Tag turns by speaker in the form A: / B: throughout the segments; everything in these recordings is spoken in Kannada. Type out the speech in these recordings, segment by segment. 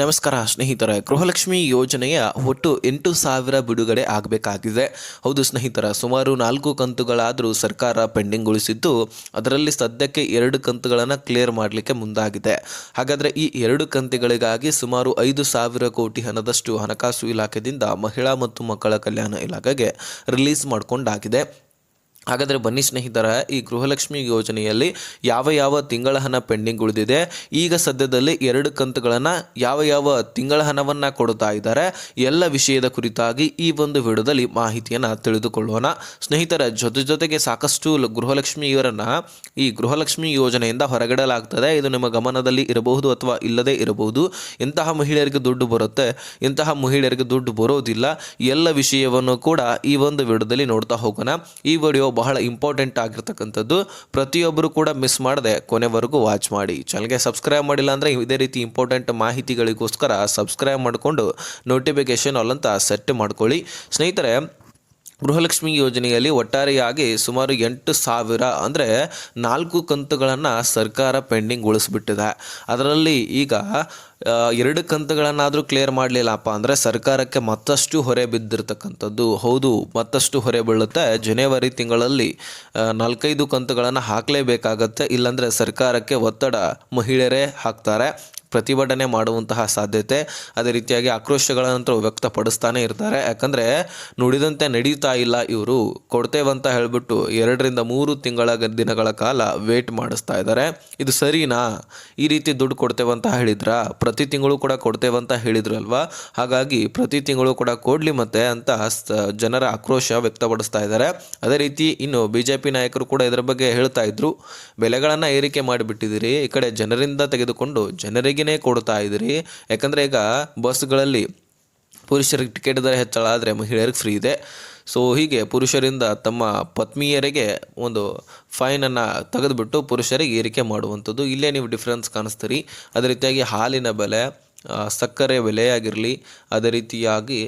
A: ನಮಸ್ಕಾರ, ಸ್ನೇಹಿತರೆ. ಗೃಹಲಕ್ಷ್ಮಿ ಯೋಜನೆಯ ಒಟ್ಟು ಎಂಟು ಸಾವಿರ ಬಿಡುಗಡೆ ಆಗಬೇಕಾಗಿದೆ. ಹೌದು ಸ್ನೇಹಿತರ, ಸುಮಾರು ನಾಲ್ಕು ಕಂತುಗಳಾದರೂ ಸರ್ಕಾರ ಪೆಂಡಿಂಗ್ಗೊಳಿಸಿದ್ದು, ಅದರಲ್ಲಿ ಸದ್ಯಕ್ಕೆ ಎರಡು ಕಂತುಗಳನ್ನು ಕ್ಲಿಯರ್ ಮಾಡಲಿಕ್ಕೆ ಮುಂದಾಗಿದೆ. ಹಾಗಾದರೆ ಈ ಎರಡು ಕಂತುಗಳಿಗಾಗಿ ಸುಮಾರು ಐದು ಸಾವಿರ ಕೋಟಿ ಹಣದಷ್ಟು ಹಣಕಾಸು ಇಲಾಖೆಯಿಂದ ಮಹಿಳಾ ಮತ್ತು ಮಕ್ಕಳ ಕಲ್ಯಾಣ ಇಲಾಖೆಗೆ ರಿಲೀಸ್ ಮಾಡಿಕೊಂಡಾಗಿದೆ. ಹಾಗಾದರೆ ಬನ್ನಿ ಸ್ನೇಹಿತರ, ಈ ಗೃಹಲಕ್ಷ್ಮಿ ಯೋಜನೆಯಲ್ಲಿ ಯಾವ ಯಾವ ತಿಂಗಳ ಹಣ ಪೆಂಡಿಂಗ್ ಉಳಿದಿದೆ? ಈಗ ಸದ್ಯದಲ್ಲಿ ಎರಡು ಕಂತುಗಳನ್ನು ಯಾವ ಯಾವ ತಿಂಗಳ ಹಣವನ್ನು ಕೊಡುತ್ತಾ ಇದ್ದಾರೆ? ಎಲ್ಲ ವಿಷಯದ ಕುರಿತಾಗಿ ಈ ಒಂದು ವಿಡಿಯೋದಲ್ಲಿ ಮಾಹಿತಿಯನ್ನು ತಿಳಿದುಕೊಳ್ಳೋಣ. ಸ್ನೇಹಿತರ, ಜೊತೆ ಜೊತೆಗೆ ಸಾಕಷ್ಟು ಗೃಹಲಕ್ಷ್ಮಿ ಇವರನ್ನು ಈ ಗೃಹಲಕ್ಷ್ಮಿ ಯೋಜನೆಯಿಂದ ಹೊರಗಿಡಲಾಗ್ತದೆ. ಇದು ನಿಮ್ಮ ಗಮನದಲ್ಲಿ ಇರಬಹುದು ಅಥವಾ ಇಲ್ಲದೇ ಇರಬಹುದು. ಇಂತಹ ಮಹಿಳೆಯರಿಗೆ ದುಡ್ಡು ಬರುತ್ತೆ. ಇಂತಹ ಮಹಿಳೆಯರಿಗೆ ದುಡ್ಡು ಬರೋದಿಲ್ಲ. ಎಲ್ಲ ವಿಷಯವನ್ನು ಕೂಡ ಈ ಒಂದು ವಿಡಿಯೋದಲ್ಲಿ ನೋಡ್ತಾ ಹೋಗೋಣ. ಈ ವಿಡಿಯೋ ಬಹಳ ಇಂಪಾರ್ಟೆಂಟ್ ಆಗಿರ್ತಕ್ಕಂಥದ್ದು. ಪ್ರತಿಯೊಬ್ಬರು ಕೂಡ ಮಿಸ್ ಮಾಡದೆ ಕೊನೆವರೆಗೂ ವಾಚ್ ಮಾಡಿ. ಚಾನಲ್ಗೆ ಸಬ್ಸ್ಕ್ರೈಬ್ ಮಾಡಿಲ್ಲ ಅಂದರೆ ಇದೇ ರೀತಿ ಇಂಪಾರ್ಟೆಂಟ್ ಮಾಹಿತಿಗಳಿಗೋಸ್ಕರ ಸಬ್ಸ್ಕ್ರೈಬ್ ಮಾಡಿಕೊಂಡು ನೋಟಿಫಿಕೇಶನ್ ಆಲ್ ಅಂತ ಸೆಟ್ ಮಾಡ್ಕೊಳ್ಳಿ. ಸ್ನೇಹಿತರೆ ಗೃಹಲಕ್ಷ್ಮಿ ಯೋಜನೆಯಲ್ಲಿ ಒಟ್ಟಾರೆಯಾಗಿ ಸುಮಾರು ಎಂಟು ಸಾವಿರ ಅಂದರೆ ನಾಲ್ಕು ಕಂತುಗಳನ್ನು ಸರ್ಕಾರ ಪೆಂಡಿಂಗ್ ಉಳಿಸ್ಬಿಟ್ಟಿದೆ. ಅದರಲ್ಲಿ ಈಗ ಎರಡು ಕಂತುಗಳನ್ನಾದರೂ ಕ್ಲಿಯರ್ ಮಾಡಲಿಲ್ಲಪ್ಪ ಅಂದರೆ ಸರ್ಕಾರಕ್ಕೆ ಮತ್ತಷ್ಟು ಹೊರೆ ಬಿದ್ದಿರತಕ್ಕಂಥದ್ದು. ಹೌದು, ಮತ್ತಷ್ಟು ಹೊರೆ ಬೀಳುತ್ತೆ. ಜನವರಿ ತಿಂಗಳಲ್ಲಿ ನಾಲ್ಕೈದು ಕಂತುಗಳನ್ನು ಹಾಕಲೇಬೇಕಾಗತ್ತೆ. ಇಲ್ಲಾಂದರೆ ಸರ್ಕಾರಕ್ಕೆ ಒತ್ತಡ ಮಹಿಳೆಯರೇ ಹಾಕ್ತಾರೆ. ಪ್ರತಿಭಟನೆ ಮಾಡುವಂತಹ ಸಾಧ್ಯತೆ ಅದೇ ರೀತಿಯಾಗಿ ಆಕ್ರೋಶಗಳಂತೂ ವ್ಯಕ್ತಪಡಿಸ್ತಾನೆ ಇರ್ತಾರೆ. ಯಾಕಂದರೆ ನುಡಿದಂತೆ ನಡೀತಾ ಇಲ್ಲ ಇವರು. ಕೊಡ್ತೇವಂತ ಹೇಳಿಬಿಟ್ಟು ಎರಡರಿಂದ ಮೂರು ತಿಂಗಳ ದಿನಗಳ ಕಾಲ ವೇಟ್ ಮಾಡಿಸ್ತಾ ಇದ್ದಾರೆ. ಇದು ಸರಿನಾ? ಈ ರೀತಿ ದುಡ್ಡು ಕೊಡ್ತೇವಂತ ಹೇಳಿದ್ರಾ? ಪ್ರತಿ ತಿಂಗಳು ಕೂಡ ಕೊಡ್ತೇವಂತ ಹೇಳಿದ್ರಲ್ವಾ? ಹಾಗಾಗಿ ಪ್ರತಿ ತಿಂಗಳು ಕೂಡ ಕೊಡಲಿ ಮತ್ತೆ ಅಂತ ಜನರ ಆಕ್ರೋಶ ವ್ಯಕ್ತಪಡಿಸ್ತಾ ಇದ್ದಾರೆ. ಅದೇ ರೀತಿ ಇನ್ನು ಬಿ ಜೆ ಪಿ ನಾಯಕರು ಕೂಡ ಇದರ ಬಗ್ಗೆ ಹೇಳ್ತಾ ಇದ್ರು. ಬೆಲೆಗಳನ್ನು ಏರಿಕೆ ಮಾಡಿಬಿಟ್ಟಿದ್ದೀರಿ. ಈ ಕಡೆ ಜನರಿಂದ ತೆಗೆದುಕೊಂಡು ಜನರಿಗೇ ಕೊಡ್ತಾ ಇದ್ದೀರಿ ಯಾಕಂದರೆ ಈಗ ಬಸ್ಗಳಲ್ಲಿ ಪುರುಷರಿಗೆ ಟಿಕೆಟ್ ದರ ಹೆಚ್ಚಳ ಆದರೆ ಮಹಿಳೆಯರಿಗೆ ಫ್ರೀ ಇದೆ. ಸೊ ಹೀಗೆ ಪುರುಷರಿಂದ ತಮ್ಮ ಪತ್ನಿಯರಿಗೆ ಒಂದು ಫೈನನ್ನು ತೆಗೆದುಬಿಟ್ಟು ಪುರುಷರಿಗೆ ಏರಿಕೆ ಮಾಡುವಂಥದ್ದು. ಇಲ್ಲೇ ನೀವು ಡಿಫ್ರೆನ್ಸ್ ಕಾಣಿಸ್ತೀರಿ. ಅದೇ ರೀತಿಯಾಗಿ ಹಾಲಿನ ಬೆಲೆ ಸಕ್ಕರೆ ಬೆಲೆ ಆಗಿರಲಿ ಅದೇ ರೀತಿಯಾಗಿ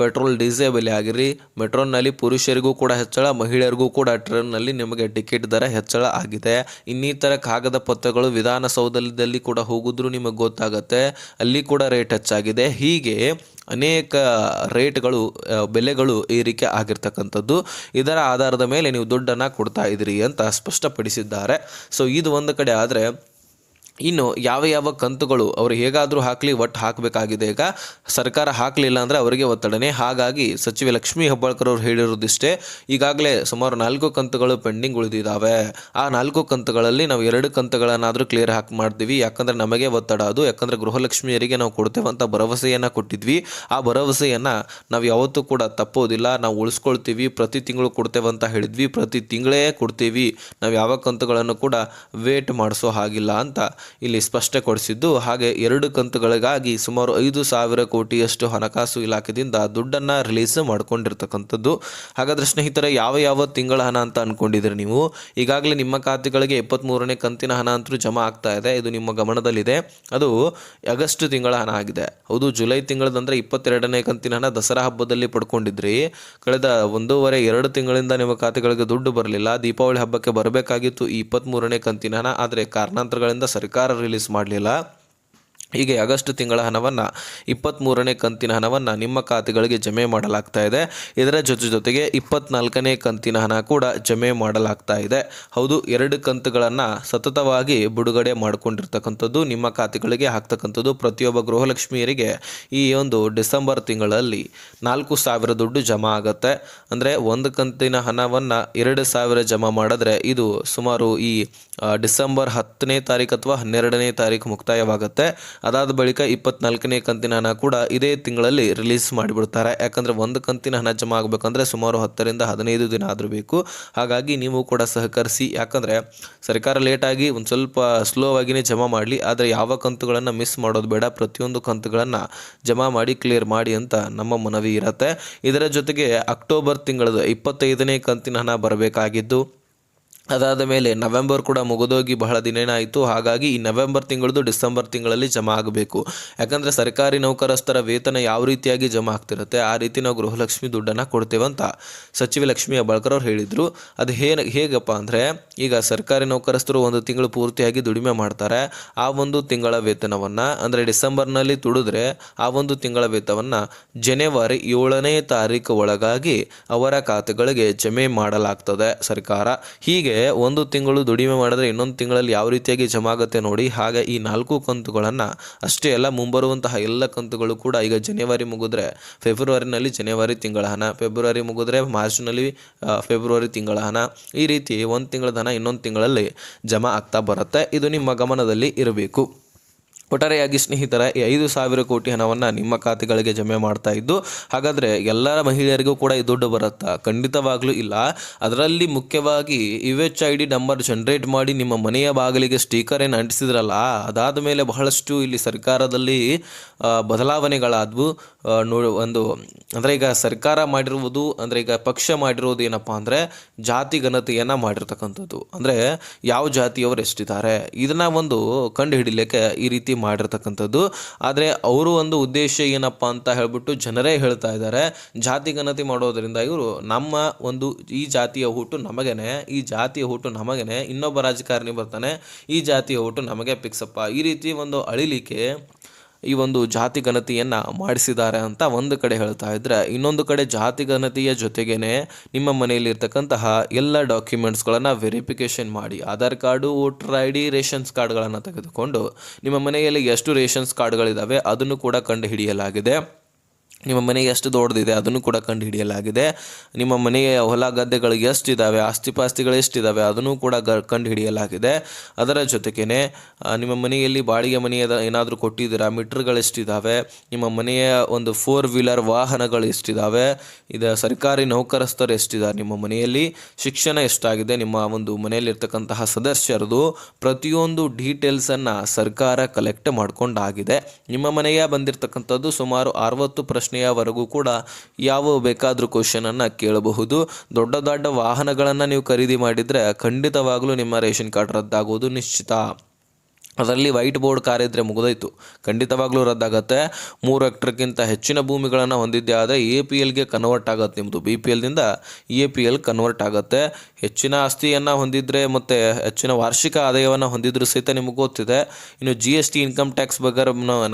A: ಪೆಟ್ರೋಲ್, ಡೀಸೆಲ್ ಬೆಲೆ ಆಗಿರಲಿ ಮೆಟ್ರೋನಲ್ಲಿ ಪುರುಷರಿಗೂ ಕೂಡ ಹೆಚ್ಚಳ, ಮಹಿಳೆಯರಿಗೂ ಕೂಡ ಟ್ರೈನ್ನಲ್ಲಿ ನಿಮಗೆ ಟಿಕೆಟ್ ದರ ಹೆಚ್ಚಳ ಆಗಿದೆ. ಇನ್ನಿತರ ಕಾಗದ ಪತ್ರಗಳು ವಿಧಾನಸೌಧದಲ್ಲಿ ಕೂಡ ಹೋಗಿದ್ರು ನಿಮಗೆ ಗೊತ್ತಾಗತ್ತೆ. ಅಲ್ಲಿ ಕೂಡ ರೇಟ್ ಹೆಚ್ಚಾಗಿದೆ. ಹೀಗೆ ಅನೇಕ ರೇಟ್ಗಳು ಬೆಲೆಗಳು ಏರಿಕೆ ಆಗಿರ್ತಕ್ಕಂಥದ್ದು. ಇದರ ಆಧಾರದ ಮೇಲೆ ನೀವು ದುಡ್ಡನ್ನು ಕೊಡ್ತಾ ಇದ್ದೀರಿ ಅಂತ ಸ್ಪಷ್ಟಪಡಿಸಿದ್ದಾರೆ. ಸೊ ಇದು ಒಂದು ಕಡೆ. ಆದರೆ ಇನ್ನು ಯಾವ ಯಾವ ಕಂತುಗಳು ಅವರು ಹೇಗಾದರೂ ಹಾಕಲಿ, ಒಟ್ಟು ಹಾಕಬೇಕಾಗಿದೆ ಈಗ. ಸರ್ಕಾರ ಹಾಕಲಿಲ್ಲ ಅಂದರೆ ಅವರಿಗೆ ಒತ್ತಡನೆ. ಹಾಗಾಗಿ ಸಚಿವೆ ಲಕ್ಷ್ಮೀ ಹೆಬ್ಬಾಳ್ಕರ್ ಅವರು ಹೇಳಿರೋದಿಷ್ಟೇ, ಈಗಾಗಲೇ ಸುಮಾರು ನಾಲ್ಕು ಕಂತುಗಳು ಪೆಂಡಿಂಗ್ ಉಳಿದಿದ್ದಾವೆ ಆ ನಾಲ್ಕು ಕಂತುಗಳಲ್ಲಿ ನಾವು ಎರಡು ಕಂತುಗಳನ್ನಾದರೂ ಕ್ಲಿಯರ್ ಹಾಕಿ ಮಾಡ್ತೀವಿ. ಯಾಕಂದರೆ ನಮಗೆ ಒತ್ತಡ ಅದು. ಯಾಕಂದರೆ ಗೃಹಲಕ್ಷ್ಮಿಯರಿಗೆ ನಾವು ಕೊಡ್ತೇವೆ ಅಂತ ಭರವಸೆಯನ್ನು ಕೊಟ್ಟಿದ್ವಿ. ಆ ಭರವಸೆಯನ್ನು ನಾವು ಯಾವತ್ತೂ ಕೂಡ ತಪ್ಪೋದಿಲ್ಲ. ನಾವು ಉಳಿಸ್ಕೊಳ್ತೀವಿ. ಪ್ರತಿ ತಿಂಗಳು ಕೊಡ್ತೇವೆ ಅಂತ ಹೇಳಿದ್ವಿ. ಪ್ರತಿ ತಿಂಗಳೇ ಕೊಡ್ತೀವಿ. ನಾವು ಯಾವ ಕಂತುಗಳನ್ನು ಕೂಡ ವೇಟ್ ಮಾಡಿಸೋ ಹಾಗಿಲ್ಲ ಅಂತ ಇಲ್ಲಿ ಸ್ಪಷ್ಟಪಡಿಸಿದ್ದು ಹಾಗೆ ಎರಡು ಕಂತುಗಳಿಗಾಗಿ ಸುಮಾರು ಐದು ಸಾವಿರ ಕೋಟಿಯಷ್ಟು ಹಣಕಾಸು ಇಲಾಖೆಯಿಂದ ದುಡ್ಡನ್ನು ರಿಲೀಸ್ ಮಾಡ್ಕೊಂಡಿರ್ತಕ್ಕಂಥದ್ದು. ಹಾಗಾದರೆ ಸ್ನೇಹಿತರೆ, ಯಾವ ಯಾವ ತಿಂಗಳ ಹಣ ಅಂತ ಅಂದ್ಕೊಂಡಿದ್ದೀರಿ ನೀವು? ಈಗಾಗಲೇ ನಿಮ್ಮ ಖಾತೆಗಳಿಗೆ ಇಪ್ಪತ್ತ್ಮೂರನೇ ಕಂತಿನ ಹಣ ಅಂತೂ ಜಮಾ ಆಗ್ತಾ ಇದೆ. ಇದು ನಿಮ್ಮ ಗಮನದಲ್ಲಿದೆ. ಅದು ಆಗಸ್ಟ್ ತಿಂಗಳ ಹಣ ಆಗಿದೆ. ಹೌದು, ಜುಲೈ ತಿಂಗಳದಂದ್ರೆ ಇಪ್ಪತ್ತೆರಡನೇ ಕಂತಿನ ಹಣ ದಸರಾ ಹಬ್ಬದಲ್ಲಿ ಪಡ್ಕೊಂಡಿದ್ರಿ. ಕಳೆದ ಒಂದೂವರೆ, ಎರಡು ತಿಂಗಳಿಂದ ನಿಮ್ಮ ಖಾತೆಗಳಿಗೆ ದುಡ್ಡು ಬರಲಿಲ್ಲ. ದೀಪಾವಳಿ ಹಬ್ಬಕ್ಕೆ ಬರಬೇಕಾಗಿತ್ತು ಈ ಇಪ್ಪತ್ತ್ಮೂರನೇ ಕಂತಿನ ಹಣ. ಆದರೆ ಕಾರಣಾಂತರಗಳಿಂದ ಸರ್ಕಾರ ರಿಲೀಸ್ ಮಾಡಲಿಲ್ಲ. ಹೀಗೆ ಆಗಸ್ಟ್ ತಿಂಗಳ ಹಣವನ್ನು ಇಪ್ಪತ್ತ್ಮೂರನೇ ಕಂತಿನ ಹಣವನ್ನು ನಿಮ್ಮ ಖಾತೆಗಳಿಗೆ ಜಮೆ ಮಾಡಲಾಗ್ತಾ ಇದೆ. ಇದರ ಜೊತೆ ಜೊತೆಗೆ ಇಪ್ಪತ್ನಾಲ್ಕನೇ ಕಂತಿನ ಹಣ ಕೂಡ ಜಮೆ ಮಾಡಲಾಗ್ತಾ ಇದೆ. ಹೌದು, ಎರಡು ಕಂತುಗಳನ್ನು ಸತತವಾಗಿ ಬಿಡುಗಡೆ ಮಾಡಿಕೊಂಡಿರ್ತಕ್ಕಂಥದ್ದು ನಿಮ್ಮ ಖಾತೆಗಳಿಗೆ ಹಾಕ್ತಕ್ಕಂಥದ್ದು ಪ್ರತಿಯೊಬ್ಬ ಗೃಹಲಕ್ಷ್ಮಿಯರಿಗೆ ಈ ಒಂದು ಡಿಸೆಂಬರ್ ತಿಂಗಳಲ್ಲಿ ನಾಲ್ಕು ಸಾವಿರ ದುಡ್ಡು ಜಮಾ ಆಗುತ್ತೆ. ಅಂದರೆ ಒಂದು ಕಂತಿನ ಹಣವನ್ನು ಎರಡು ಸಾವಿರ ಜಮಾ ಮಾಡಿದ್ರೆ ಇದು ಸುಮಾರು ಈ ಡಿಸೆಂಬರ್ ಹತ್ತನೇ ತಾರೀಕು ಅಥವಾ ಹನ್ನೆರಡನೇ ತಾರೀಕು ಮುಕ್ತಾಯವಾಗುತ್ತೆ. ಅದಾದ ಬಳಿಕ ಇಪ್ಪತ್ನಾಲ್ಕನೇ ಕಂತಿನ ಹಣ ಕೂಡ ಇದೇ ತಿಂಗಳಲ್ಲಿ ರಿಲೀಸ್ ಮಾಡಿಬಿಡ್ತಾರೆ. ಯಾಕಂದರೆ ಒಂದು ಕಂತಿನ ಹಣ ಜಮಾ ಆಗಬೇಕಂದ್ರೆ ಸುಮಾರು ಹತ್ತರಿಂದ ಹದಿನೈದು ದಿನ ಆದರೂ ಬೇಕು. ಹಾಗಾಗಿ ನೀವು ಕೂಡ ಸಹಕರಿಸಿ. ಯಾಕಂದರೆ ಸರ್ಕಾರ ಲೇಟಾಗಿ ಒಂದು ಸ್ವಲ್ಪ ಸ್ಲೋ ಆಗಿನೇ ಜಮಾ ಮಾಡಲಿ. ಆದರೆ ಯಾವ ಕಂತುಗಳನ್ನು ಮಿಸ್ ಮಾಡೋದು ಬೇಡ. ಪ್ರತಿಯೊಂದು ಕಂತುಗಳನ್ನು ಜಮಾ ಮಾಡಿ ಕ್ಲಿಯರ್ ಮಾಡಿ ಅಂತ ನಮ್ಮ ಮನವಿ ಇರುತ್ತೆ. ಇದರ ಜೊತೆಗೆ ಅಕ್ಟೋಬರ್ ತಿಂಗಳದ ಇಪ್ಪತ್ತೈದನೇ ಕಂತಿನ ಹಣ ಬರಬೇಕಾಗಿದ್ದು ಅದಾದ ಮೇಲೆ ನವೆಂಬರ್ ಕೂಡ ಮುಗಿದೋಗಿ ಬಹಳ ದಿನ ಹಾಗಾಗಿ ಈ ನವೆಂಬರ್ ತಿಂಗಳದು ಡಿಸೆಂಬರ್ ತಿಂಗಳಲ್ಲಿ ಜಮಾ ಆಗಬೇಕು. ಯಾಕಂದರೆ ಸರ್ಕಾರಿ ನೌಕರಸ್ಥರ ವೇತನ ಯಾವ ರೀತಿಯಾಗಿ ಜಮಾ ಆಗ್ತಿರುತ್ತೆ, ಆ ರೀತಿ ನಾವು ಗೃಹಲಕ್ಷ್ಮಿ ದುಡ್ಡನ್ನು ಕೊಡ್ತೇವೆ ಅಂತ ಸಚಿವ ಲಕ್ಷ್ಮಿ ಹೆಬ್ಬಾಳ್ಕರ್ ಅವ್ರು ಹೇಳಿದರು. ಅದು ಹೇ ಹೇಗಪ್ಪ ಅಂದರೆ ಈಗ ಸರ್ಕಾರಿ ನೌಕರಸ್ಥರು ಒಂದು ತಿಂಗಳು ಪೂರ್ತಿಯಾಗಿ ದುಡಿಮೆ ಮಾಡ್ತಾರೆ. ಆ ಒಂದು ತಿಂಗಳ ವೇತನವನ್ನು ಅಂದರೆ ಡಿಸೆಂಬರ್ನಲ್ಲಿ ದುಡಿದ್ರೆ ಆ ಒಂದು ತಿಂಗಳ ವೇತನವನ್ನು ಜನವರಿ ಏಳನೇ ತಾರೀಕು ಒಳಗಾಗಿ ಅವರ ಖಾತೆಗಳಿಗೆ ಜಮೆ ಮಾಡಲಾಗ್ತದೆ ಸರ್ಕಾರ. ಹೀಗೆ ಒಂದು ತಿಂಗಳು ದುಡಿಮೆ ಮಾಡಿದ್ರೆ ಇನ್ನೊಂದು ತಿಂಗಳಲ್ಲಿ ಯಾವ ರೀತಿಯಾಗಿ ಜಮಾ ಆಗುತ್ತೆ ನೋಡಿ. ಹಾಗೆ ಈ ನಾಲ್ಕು ಕಂತುಗಳನ್ನು ಅಷ್ಟೇ ಅಲ್ಲ, ಮುಂಬರುವಂತಹ ಎಲ್ಲ ಕಂತುಗಳು ಕೂಡ ಈಗ ಜನವರಿ ಮುಗಿದ್ರೆ ಫೆಬ್ರವರಿನಲ್ಲಿ ಜನವರಿ ತಿಂಗಳ ಹಣ, ಫೆಬ್ರವರಿ ಮುಗಿದ್ರೆ ಮಾರ್ಚ್ನಲ್ಲಿ ಫೆಬ್ರವರಿ ತಿಂಗಳ ಹಣ. ಈ ರೀತಿ ಒಂದು ತಿಂಗಳ ಹಣ ಇನ್ನೊಂದು ತಿಂಗಳಲ್ಲಿ ಜಮಾ ಆಗ್ತಾ ಬರುತ್ತೆ. ಇದು ನಿಮ್ಮ ಗಮನದಲ್ಲಿ ಇರಬೇಕು. ಒಟ್ಟಾರೆಯಾಗಿ ಸ್ನೇಹಿತರ, ಈ ಐದು ಸಾವಿರ ಕೋಟಿ ಹಣವನ್ನು ನಿಮ್ಮ ಖಾತೆಗಳಿಗೆ ಜಮೆ ಮಾಡ್ತಾ ಇದ್ದು, ಹಾಗಾದರೆ ಎಲ್ಲರ ಮಹಿಳೆಯರಿಗೂ ಕೂಡ ಈ ದುಡ್ಡು ಬರುತ್ತಾ? ಖಂಡಿತವಾಗ್ಲೂ ಇಲ್ಲ. ಅದರಲ್ಲಿ ಮುಖ್ಯವಾಗಿ U H I D number generate ಮಾಡಿ ನಿಮ್ಮ ಮನೆಯ ಬಾಗಿಲಿಗೆ ಸ್ಟೀಕರ್ ಏನು ಅಂಟಿಸಿದ್ರಲ್ಲ, ಅದಾದ ಮೇಲೆ ಬಹಳಷ್ಟು ಇಲ್ಲಿ ಸರ್ಕಾರದಲ್ಲಿ ಬದಲಾವಣೆಗಳಾದವು. ನೋ, ಒಂದು, ಅಂದರೆ ಈಗ ಸರ್ಕಾರ ಮಾಡಿರುವುದು, ಅಂದರೆ ಈಗ ಪಕ್ಷ ಮಾಡಿರೋದು ಏನಪ್ಪ ಅಂದರೆ ಜಾತಿ ಘನತೆಯನ್ನು ಮಾಡಿರ್ತಕ್ಕಂಥದ್ದು. ಅಂದರೆ ಯಾವ ಜಾತಿಯವರು ಎಷ್ಟಿದ್ದಾರೆ? ಇದನ್ನು ಒಂದು ಕಂಡುಹಿಡಿಲಿಕ್ಕೆ ಈ ರೀತಿ ಮಾಡಿರ್ತಕ್ಕಂಥದ್ದು. ಆದರೆ ಅವರು ಒಂದು ಉದ್ದೇಶ ಏನಪ್ಪ ಅಂತ ಹೇಳ್ಬಿಟ್ಟು ಜನರೇ ಹೇಳ್ತಾ ಇದ್ದಾರೆ. ಜಾತಿ ಗಣತಿ ಮಾಡೋದರಿಂದ ಇವರು ನಮ್ಮ ಒಂದು ಈ ಜಾತಿಯ ಹುಟ್ಟು ನಮಗೇನೆ, ಈ ಜಾತಿಯ ಹುಟ್ಟು ನಮಗೇನೆ, ಇನ್ನೊಬ್ಬ ರಾಜಕಾರಣಿ ಬರ್ತಾನೆ, ಈ ಜಾತಿಯ ಹುಟ್ಟು ನಮಗೆ ಪಿಕ್ಸಪ್ಪ ಈ ರೀತಿ ಒಂದು ಅಳಿಲಿಕ್ಕೆ ಈ ಒಂದು ಜಾತಿ ಗಣತಿಯನ್ನು ಮಾಡಿಸಿದ್ದಾರೆ ಅಂತ ಒಂದು ಕಡೆ ಹೇಳ್ತಾ ಇದ್ದರೆ ಇನ್ನೊಂದು ಕಡೆ ಜಾತಿ ಗಣತಿಯ ಜೊತೆಗೇನೆ ನಿಮ್ಮ ಮನೆಯಲ್ಲಿ ಇರ್ತಕ್ಕಂತಹ ಎಲ್ಲ ಡಾಕ್ಯುಮೆಂಟ್ಸ್ಗಳನ್ನು ವೆರಿಫಿಕೇಷನ್ ಮಾಡಿ, Aadhaar card, voter I D, rations ಕಾರ್ಡ್ಗಳನ್ನು ತೆಗೆದುಕೊಂಡು ನಿಮ್ಮ ಮನೆಯಲ್ಲಿ ಎಷ್ಟು ರೇಷನ್ಸ್ ಕಾರ್ಡ್ಗಳಿದ್ದಾವೆ ಅದನ್ನು ಕೂಡ ಕಂಡು ಹಿಡಿಯಲಾಗಿದೆ ನಿಮ್ಮ ಮನೆಗೆ ಎಷ್ಟು ದೊಡ್ಡದಿದೆ ಅದನ್ನು ಕೂಡ ಕಂಡು ಹಿಡಿಯಲಾಗಿದೆ ನಿಮ್ಮ ಮನೆಯ ಹೊಲ ಗದ್ದೆಗಳು ಎಷ್ಟಿದ್ದಾವೆ ಆಸ್ತಿಪಾಸ್ತಿಗಳು ಎಷ್ಟಿದ್ದಾವೆ ಅದನ್ನು ಕೂಡ ಗ, ಕಂಡುಹಿಡಿಯಲಾಗಿದೆ. ಅದರ ಜೊತೆಗೇ ನಿಮ್ಮ ಮನೆಯಲ್ಲಿ ಬಾಡಿಗೆ ಮನೆಯ ಏನಾದರೂ ಕೊಟ್ಟಿದ್ದೀರಾ, ಮೀಟ್ರ್ಗಳು ಎಷ್ಟಿದ್ದಾವೆ ನಿಮ್ಮ ಮನೆಯ ಒಂದು ಫೋರ್ ವೀಲರ್ ವಾಹನಗಳು ಎಷ್ಟಿದ್ದಾವೆ ಇದು ಸರ್ಕಾರಿ ನೌಕರಸ್ಥರು ಎಷ್ಟಿದ್ದಾರೆ ನಿಮ್ಮ ಮನೆಯಲ್ಲಿ, ಶಿಕ್ಷಣ ಎಷ್ಟಾಗಿದೆ, ನಿಮ್ಮ ಒಂದು ಮನೆಯಲ್ಲಿರ್ತಕ್ಕಂತಹ ಸದಸ್ಯರದು ಪ್ರತಿಯೊಂದು ಡೀಟೇಲ್ಸನ್ನು ಸರ್ಕಾರ ಕಲೆಕ್ಟ್ ಮಾಡಿಕೊಂಡಾಗಿದೆ. ನಿಮ್ಮ ಮನೆಯ ಬಂದಿರತಕ್ಕಂಥದ್ದು ಸುಮಾರು ಅರವತ್ತು ಪ್ರಶ್ನೆಯವರೆಗೂ ಕೂಡ ಯಾವ ಬೇಕಾದರೂ ಕ್ವಶನನ್ನು ಕೇಳಬಹುದು. ದೊಡ್ಡ ದೊಡ್ಡ ವಾಹನಗಳನ್ನು ನೀವು ಖರೀದಿ ಮಾಡಿದರೆ ಖಂಡಿತವಾಗಲೂ ನಿಮ್ಮ ರೇಷನ್ ಕಾರ್ಡ್ ರದ್ದಾಗುವುದು ನಿಶ್ಚಿತ. ಅದರಲ್ಲಿ ವೈಟ್ ಬೋರ್ಡ್ ಕಾರ್ ಇದ್ದರೆ ಮುಗಿದೋಯ್ತು. ಖಂಡಿತವಾಗ್ಲೂ ರದ್ದಾಗತ್ತೆ. ಮೂರು ಹೆಕ್ಟರ್ಗಿಂತ ಹೆಚ್ಚಿನ ಭೂಮಿಗಳನ್ನು ಹೊಂದಿದ್ದೆ, ಆದರೆ ಎ ಪಿ ಎಲ್ಗೆ ಕನ್ವರ್ಟ್ ಆಗುತ್ತೆ ನಿಮ್ಮದು ಬಿ ಪಿ ಎಲ್ದಿಂದ ಎ ಪಿ ಎಲ್ ಕನ್ವರ್ಟ್ ಆಗುತ್ತೆ. ಹೆಚ್ಚಿನ ಆಸ್ತಿಯನ್ನು ಹೊಂದಿದ್ರೆ ಮತ್ತು ಹೆಚ್ಚಿನ ವಾರ್ಷಿಕ ಆದಾಯವನ್ನು ಹೊಂದಿದ್ರೂ ಸಹಿತ ನಿಮಗೆ ಗೊತ್ತಿದೆ. ಇನ್ನು G S T income tax ಬಗ್ಗೆ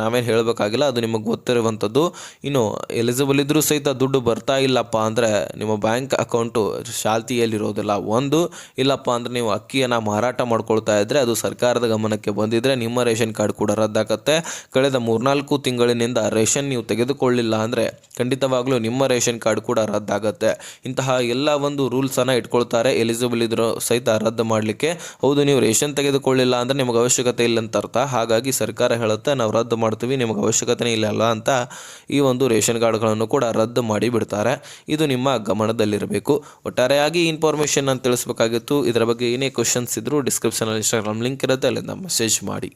A: ನಾವೇನು ಹೇಳಬೇಕಾಗಿಲ್ಲ, ಅದು ನಿಮಗೆ ಗೊತ್ತಿರುವಂಥದ್ದು. ಇನ್ನು ಎಲಿಜಿಬಲ್ ಇದ್ದರೂ ಸಹಿತ ದುಡ್ಡು ಬರ್ತಾ ಇಲ್ಲಪ್ಪ ಅಂದರೆ ನಿಮ್ಮ ಬ್ಯಾಂಕ್ ಅಕೌಂಟು ಶಾಲ್ತಿಯಲ್ಲಿರೋದಿಲ್ಲ. ಒಂದು, ಇಲ್ಲಪ್ಪ ಅಂದರೆ ನೀವು ಅಕ್ಕಿಯನ್ನು ಮಾರಾಟ ಮಾಡ್ಕೊಳ್ತಾ ಇದ್ದರೆ ಅದು ಸರ್ಕಾರದ ಗಮನಕ್ಕೆ ಬಂದಿದ್ದರೆ ನಿಮ್ಮ ರೇಷನ್ ಕಾರ್ಡ್ ಕೂಡ ರದ್ದಾಗತ್ತೆ. ಕಳೆದ ಮೂರ್ನಾಲ್ಕು ತಿಂಗಳಿನಿಂದ ರೇಷನ್ ನೀವು ತೆಗೆದುಕೊಳ್ಳಿಲ್ಲ ಅಂದರೆ ಖಂಡಿತವಾಗ್ಲೂ ನಿಮ್ಮ ರೇಷನ್ ಕಾರ್ಡ್ ಕೂಡ ರದ್ದಾಗತ್ತೆ. ಇಂತಹ ಎಲ್ಲ ಒಂದು ರೂಲ್ಸನ್ನು ಇಟ್ಕೊಳ್ತಾರೆ. ಎಲಿಜಿಬಲ್ ಇದ್ರೂ ಸಹಿತ ರದ್ದು ಮಾಡಲಿಕ್ಕೆ. ಹೌದು, ನೀವು ರೇಷನ್ ತೆಗೆದುಕೊಳ್ಳಿಲ್ಲ ಅಂದರೆ ನಿಮಗೆ ಅವಶ್ಯಕತೆ ಇಲ್ಲ ಅಂತ ಅರ್ಥ. ಹಾಗಾಗಿ ಸರ್ಕಾರ ಹೇಳುತ್ತೆ, ನಾವು ರದ್ದು ಮಾಡ್ತೀವಿ, ನಿಮಗೆ ಅವಶ್ಯಕತೆ ಇಲ್ಲ ಅಂತ ಈ ಒಂದು ರೇಷನ್ ಕಾರ್ಡ್ಗಳನ್ನು ಕೂಡ ರದ್ದು ಮಾಡಿ ಬಿಡ್ತಾರೆ. ಇದು ನಿಮ್ಮ ಗಮನದಲ್ಲಿರಬೇಕು. ಒಟ್ಟಾರೆಯಾಗಿ ಇನ್ಫಾರ್ಮೇಷನ್ ಅಂತ ತಿಳಿಸಬೇಕಾಗಿತ್ತು. ಇದರ ಬಗ್ಗೆ ಏನೇ ಕ್ವಶನ್ಸ್ ಇದ್ದರೂ ಡಿಸ್ಕ್ರಿಪ್ಷನಲ್ಲಿ ಇನ್ಸ್ಟಾಗ್ರಾಮ್ ಲಿಂಕ್ ಇರುತ್ತೆ. ಅಲ್ಲಿಂದ ಮೆಸೇಜ್ ಮಾಡಿ.